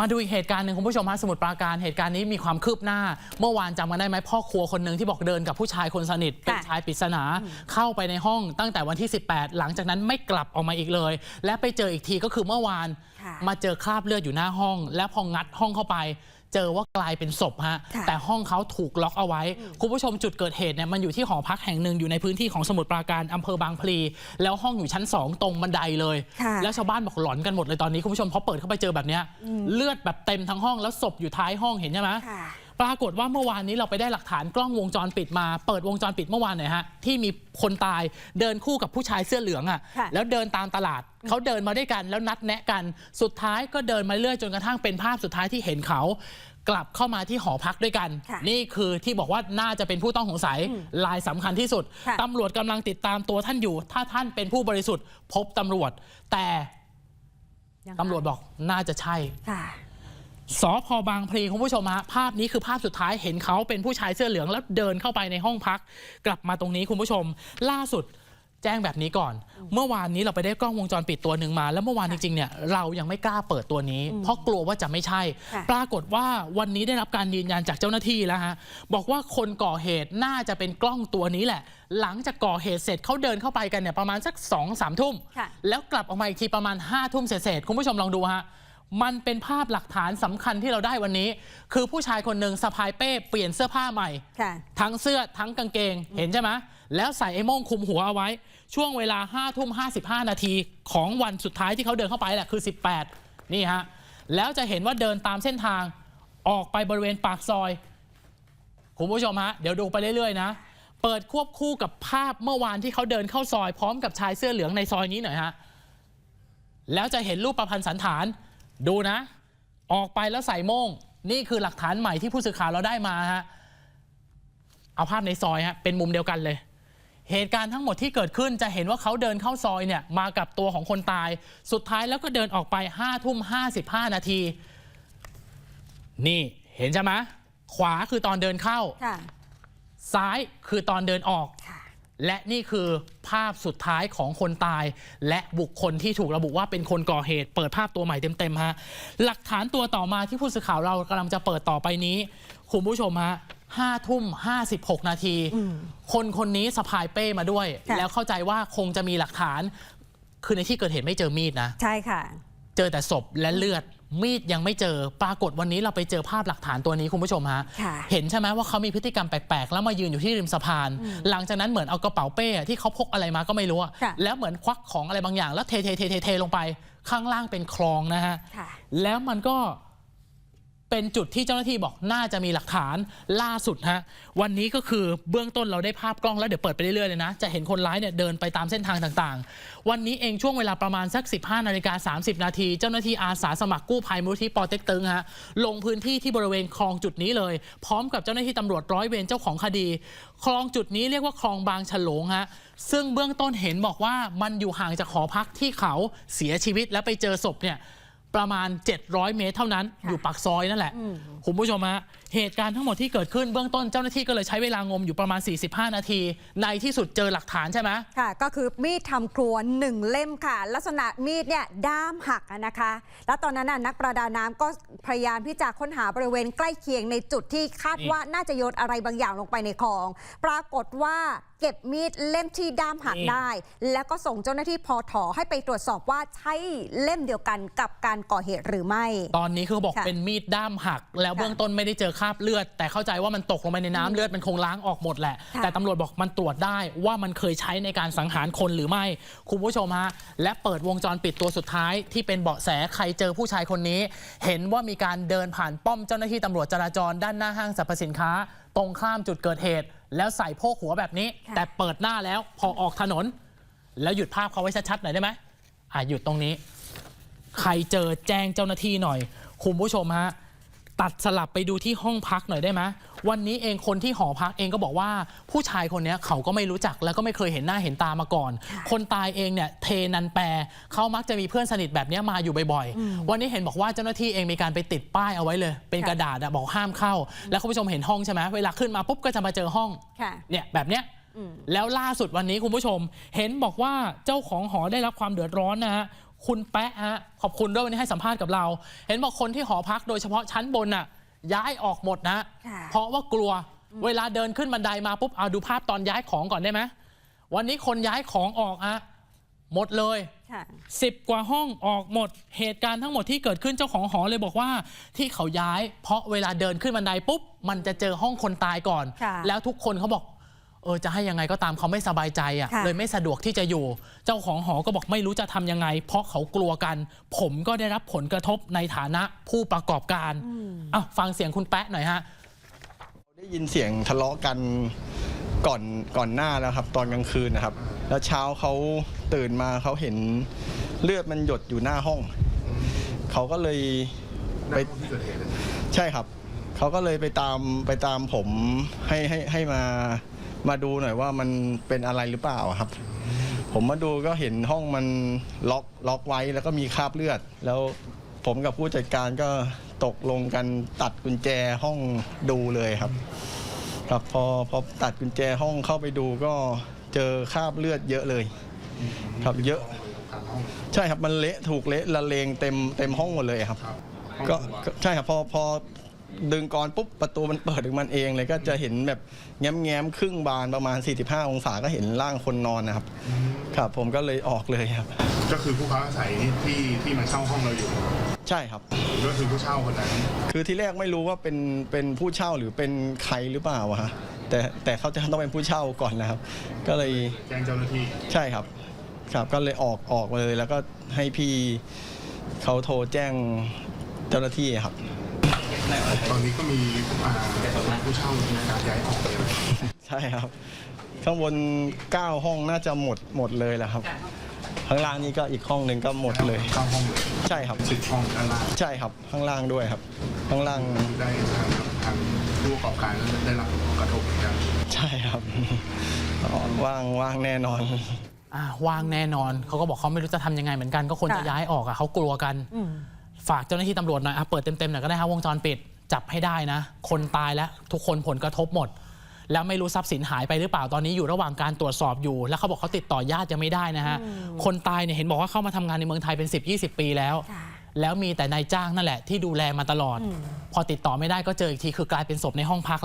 มาดูอีกเหตุการณ์หนึ่งคุณผู้ชมฮะสมุทรปราการเหตุการณ์นี้มีความคืบหน้า เมื่อวานจำกันได้ไหมพ่อครัวคนหนึ่งที่บอกเดินกับผู้ชายคนสนิท เป็นชายปริศนาเข้าไปในห้องตั้งแต่วันที่ 18 หลังจากนั้นไม่กลับออกมาอีกเลย และไปเจออีกทีก็คือเมื่อวานค่ะมาเจอคราบเลือดอยู่หน้าห้อง และพองัดห้องเข้าไป เจอว่ากลายเป็นศพฮะค่ะแต่ห้องเขาถูกล็อกเอาไว้ คุณผู้ชมจุดเกิดเหตุเนี่ยมันอยู่ที่หอพักแห่งหนึ่งอยู่ในพื้นที่ของสมุทรปราการอำเภอบางพลี แล้วห้องอยู่ชั้นสองตรงบันไดเลยค่ะแล้วชาวบ้านบอกหลอนกันหมดเลยตอนนี้คุณผู้ชมพอเปิดเข้าไปเจอแบบเนี้ยเลือดแบบเต็มทั้งห้องแล้วศพอยู่ท้ายห้องเห็นใช่ไหมค่ะ ปรากฏว่าเมื่อวานนี้เราไปได้หลักฐานกล้องวงจรปิดมา เปิดวงจรปิดเมื่อวานหน่อยฮะที่มีคนตายเดินคู่กับผู้ชายเสื้อเหลืองอะค่ะ่ะ แล้วเดินตามตลาดเขาเดินมาด้วยกันแล้วนัดแนะกัน สุดท้ายก็เดินมาเรื่อยจนกระทั่งเป็นภาพสุดท้ายที่เห็นเขากลับเข้ามาที่หอพักด้วยกันค่ะนี่คือที่บอกว่าน่าจะเป็นผู้ต้องสงสัยลายสำคัญที่สุดค่ะตำรวจกำลังติดตามตัวท่านอยู่ ถ้าท่านเป็นผู้บริสุทธิ์ พบตำรวจ แต่ยังไงตำรวจบอกน่าจะใช่ค่ะ สพบางพลีคุณผู้ชมฮะภาพนี้คือภาพสุดท้ายเห็นเขาเป็นผู้ชายเสื้อเหลืองแล้วเดินเข้าไปในห้องพัก กลับมาตรงนี้คุณผู้ชม ล่าสุดแจ้งแบบนี้ก่อน เมื่อวานนี้เราไปได้กล้องวงจรปิดตัวหนึ่งมา แล้วเมื่อวานจริงๆเนี่ยเรายังไม่กล้าเปิดตัวนี้ เพราะกลัวว่าจะไม่ใช่ค่ะปรากฏว่าวันนี้ได้รับการยืนยันจากเจ้าหน้าที่แล้วฮะบอกว่าคนก่อเหตุน่าจะเป็นกล้องตัวนี้แหละ หลังจากก่อเหตุเสร็จเขาเดินเข้าไปกันเนี่ยประมาณสัก2องสามทุ่มค่ะแล้วกลับออกมาอีกทีประมาณ5้าทุ่มเศษๆคุณผู้ชมลองดูฮะ มันเป็นภาพหลักฐานสำคัญที่เราได้วันนี้ คือผู้ชายคนหนึ่งสะพายเป้เปลี่ยนเสื้อผ้าใหม่ค่ะทั้งเสื้อทั้งกางเกงเห็นใช่ไหมแล้วใส่ไอ้โม่งคลุมหัวเอาไว้ ช่วงเวลา5้าทุ่มห้นาทีของวันสุดท้ายที่เขาเดินเข้าไปแหละคือ 18 นี่ฮะ แล้วจะเห็นว่าเดินตามเส้นทางออกไปบริเวณปากซอย คุณผู้ชมฮะ เดี๋ยวดูไปเรื่อยๆนะ เปิดควบคู่กับภาพเมื่อวานที่เขาเดินเข้าซอย พร้อมกับชายเสื้อเหลืองในซอยนี้หน่อยฮะแล้วจะเห็นรูปประพันธ์สันฐาน ดูนะ ออกไปแล้วใส่โม่ง นี่คือหลักฐานใหม่ที่ผู้สื่อข่าวเราได้มาฮะเอาภาพในซอยฮะเป็นมุมเดียวกันเลย เหตุการณ์ทั้งหมดที่เกิดขึ้นจะเห็นว่าเขาเดินเข้าซอยเนี่ยมากับตัวของคนตาย สุดท้ายแล้วก็เดินออกไป5้าทุ่มห้นาที นี่เห็นใช่ไหมขวาคือตอนเดินเข้าค่ะซ้ายคือตอนเดินออกค่ะ และนี่คือภาพสุดท้ายของคนตาย และบุคคลที่ถูกระบุว่าเป็นคนก่อเหตุ เปิดภาพตัวใหม่เต็มๆฮะหลักฐานตัวต่อมาที่ผู้สื่อข่าวเรากำลังจะเปิดต่อไปนี้ คุณผู้ชมฮะห้าทุ่มห้าสิบหกนาที คนคนนี้สะพายเป้มาด้วยค่ะแล้วเข้าใจว่าคงจะมีหลักฐาน คือในที่เกิดเหตุไม่เจอมีดนะ ใช่ค่ะ เจอแต่ศพและเลือด มีดยังไม่เจอ ปรากฏวันนี้เราไปเจอภาพหลักฐานตัวนี้คุณผู้ชมฮะ ค่ะเห็นใช่ไหมว่าเขามีพฤติกรรมแปลก ๆ แล้วมายืนอยู่ที่ริมสะพานหลังจากนั้นเหมือนเอากระเป๋าเป้ที่เขาพกอะไรมาก็ไม่รู้อะค่ะ แล้วเหมือนควักของอะไรบางอย่างแล้วเทเทเทเทเทลงไป ข้างล่างเป็นคลองนะฮะ ค่ะ แล้วมันก็ เป็นจุดที่เจ้าหน้าที่บอกน่าจะมีหลักฐานล่าสุดฮะวันนี้ก็คือเบื้องต้นเราได้ภาพกล้องแล้วเดี๋ยวเปิดไปเรื่อยๆเลยนะ จะเห็นคนร้ายเนี่ยเดินไปตามเส้นทางต่างๆ วันนี้เองช่วงเวลาประมาณสัก 15นาฬิกา30 นาที เจ้าหน้าที่อาสาสมัครกู้ภัยมูลที่ปอเต็กตึงฮะลงพื้นที่ที่บริเวณคลองจุดนี้เลย พร้อมกับเจ้าหน้าที่ตำรวจร้อยเวรเจ้าของคดี คลองจุดนี้เรียกว่าคลองบางฉลงฮะซึ่งเบื้องต้นเห็นบอกว่ามันอยู่ห่างจากหอพักที่เขาเสียชีวิตแล้วไปเจอศพเนี่ย ประมาณ 700 เมตรเท่านั้นค่ะอยู่ปากซอยนั่นแหละอืมคุณผู้ชมฮะ เหตุการณ์ทั้งหมดที่เกิดขึ้นเบื้องต้นเจ้าหน้าที่ก็เลยใช้เวลางมอยู่ประมาณ 45 นาที ในที่สุดเจอหลักฐานใช่ไหมค่ะ ก็คือมีดทำครัวหนึ่งเล่มค่ะ ลักษณะมีดเนี่ยด้ามหักอะนะคะ แล้วตอนนั้นน่ะนักประดาน้ำก็พยายามที่จะค้นหาบริเวณใกล้เคียงในจุดที่คาดนี่ว่าน่าจะโยนอะไรบางอย่างลงไปในคลอง ปรากฏว่าเก็บมีดเล่มที่ด้ามหักได้ แล้วก็ส่งเจ้าหน้าที่พอถอให้ไปตรวจสอบว่าใช่เล่มเดียวกันกับการก่อเหตุหรือไม่ ตอนนี้คือบอกค่ะเป็นมีดด้ามหัก แล้วค่ะเบื้องต้นไม่ได้เจอคราบเลือด แต่เข้าใจว่ามันตกลงไปในน้ำเลือดมันคงล้างออกหมดแหละ ค่ะ แต่ตำรวจบอกมันตรวจได้ว่ามันเคยใช้ในการสังหารคนหรือไม่ คุณผู้ชมฮะ และเปิดวงจรปิดตัวสุดท้ายที่เป็นเบาะแสใครเจอผู้ชายคนนี้ เห็นว่ามีการเดินผ่านป้อมเจ้าหน้าที่ตำรวจจราจรด้านหน้าห้างสรรพสินค้า ตรงข้ามจุดเกิดเหตุ แล้วใส่โพกหัวแบบนี้ ค่ะ แต่เปิดหน้าแล้วพอออกถนน แล้วหยุดภาพเขาไว้ชัดๆหน่อยได้ไหมอะหยุดตรงนี้ ใครเจอแจ้งเจ้าหน้าที่หน่อย คุณผู้ชมฮะ ตัดสลับไปดูที่ห้องพักหน่อยได้ไหมวันนี้เองคนที่หอพักเองก็บอกว่า ผู้ชายคนเนี้ยเขาก็ไม่รู้จักแล้วก็ไม่เคยเห็นหน้าเห็นตามาก่อนค่ะคนตายเองเนี่ยเทนันแปรเขามักจะมีเพื่อนสนิทแบบเนี้ยมาอยู่บ่อยๆ วันนี้เห็นบอกว่าเจ้าหน้าที่เองมีการไปติดป้ายเอาไว้เลย เป็นค่ะกระดาษอะบอกห้ามเข้า แล้วคุณผู้ชมเห็นห้องใช่ไหมเวลาขึ้นมาปุ๊บก็จะมาเจอห้องค่ะเนี่ยแบบเนี้ยอืมแล้วล่าสุดวันนี้คุณผู้ชม เห็นบอกว่าเจ้าของหอได้รับความเดือดร้อนนะฮะคุณแปะฮะขอบคุณด้วยวันนี้ให้สัมภาษณ์กับเรา เห็นบอกคนที่หอพักโดยเฉพาะชั้นบนน่ะย้ายออกหมดนะค่ะเพราะว่ากลัวเวลาเดินขึ้นบันไดมาปุ๊บเอาดูภาพตอนย้ายของก่อนได้ไหมวันนี้คนย้ายของออกอะหมดเลยค่ะสิบกว่าห้องออกหมด เหตุการณ์ทั้งหมดที่เกิดขึ้นเจ้าของหอเลยบอกว่า ที่เขาย้าย เพราะเวลาเดินขึ้นบันไดปุ๊บมันจะเจอห้องคนตายก่อนค่ะแล้วทุกคนเขาบอก เออจะให้ยังไงก็ตามเขาไม่สบายใจอะ ค่ะ เลยไม่สะดวกที่จะอยู่ เจ้าของหอก็บอกไม่รู้จะทำยังไง เพราะเขากลัวกัน ผมก็ได้รับผลกระทบในฐานะผู้ประกอบการอะฟังเสียงคุณแป๊ะหน่อยฮะ ได้ยินเสียงทะเลาะกันก่อนก่อนหน้าแล้วครับ ตอนกลางคืนนะครับ แล้วเช้าเขาตื่นมาเขาเห็นเลือดมันหยดอยู่หน้าห้อง เขาก็เลยไปใช่ครับ เขาก็เลยไปตามไปตามผมให้ให้ให้มา มาดูหน่อยว่ามันเป็นอะไรหรือเปล่าครับ ผมมาดูก็เห็นห้องมันล็อกล็อกไว้แล้วก็มีคราบเลือด แล้วผมกับผู้จัดการก็ตกลงกันตัดกุญแจห้องดูเลยครับ ครับพอพอตัดกุญแจห้องเข้าไปดูก็เจอคราบเลือดเยอะเลย ครับเยอะ ใช่ครับมันเละถูกเละละเลงเต็มเต็มห้องหมดเลยครับ ก็ก็ใช่ครับพอพอ ดึงกรปุ๊บประตูมันเปิดถึงมันเองเลยก็จะเห็นแบบแง้มแง้มๆครึ่งบานประมาณ 45 องศาก็เห็นร่างคนนอนนะครับ ครับ ผมก็เลยออกเลยครับ ก็คือผู้พักอาศัยที่ที่มาเช่าห้องเราอยู่ ใช่ครับ ก็คือผู้เช่าคนนั้น คือที่แรกไม่รู้ว่าเป็นเป็นผู้เช่าหรือเป็นใครหรือเปล่าอะฮะแต่แต่เขาจะต้องเป็นผู้เช่าก่อนนะครับ ก็เลยแจ้งเจ้าหน้าที่ ใช่ครับ ครับก็เลยออกออกมาเลยแล้วก็ให้พี่เขาโทรแจ้งเจ้าหน้าที่ครับ ตอนนี้ก็มีอ่าผู้เช่ามีการย้ายออกเลยนะใช่ครับ ข้างบน 9 ห้องน่าจะหมดหมดเลยแหละครับ ข้างล่างนี่ก็อีกห้องหนึ่งก็หมดเลย เข้าห้องเลยใช่ครับ สิบห้องด้านล่างใช่ครับ ข้างล่างด้วยครับ ข้างล่าง ได้ทางทางผู้ประกอบการได้รับผลกระทบเหมือนกัน ใช่ครับอ๋อว่างว่างแน่นอน อะว่างแน่นอนเขาก็บอกเขาไม่รู้จะทำยังไงเหมือนกันก็คนจะค่ะย้ายออกอะเขากลัวกัน อืม ฝากเจ้าหน้าที่ตำรวจหน่อยอะเปิดเต็มๆหน่อยก็ได้ครับวงจรปิดจับให้ได้นะ คนตายแล้วทุกคนผลกระทบหมด แล้วไม่รู้ทรัพย์สินหายไปหรือเปล่าตอนนี้อยู่ระหว่างการตรวจสอบอยู่ แล้วเขาบอกเขาติดต่อญาติยังไม่ได้นะฮะคนตายเนี่ยเห็นบอกว่าเข้ามาทำงานในเมืองไทยเป็น 10-20 ปีแล้ว ค่ะ แล้วมีแต่นายจ้างนั่นแหละที่ดูแลมาตลอด พอติดต่อไม่ได้ก็เจออีกทีคือกลายเป็นศพในห้องพักแล้ว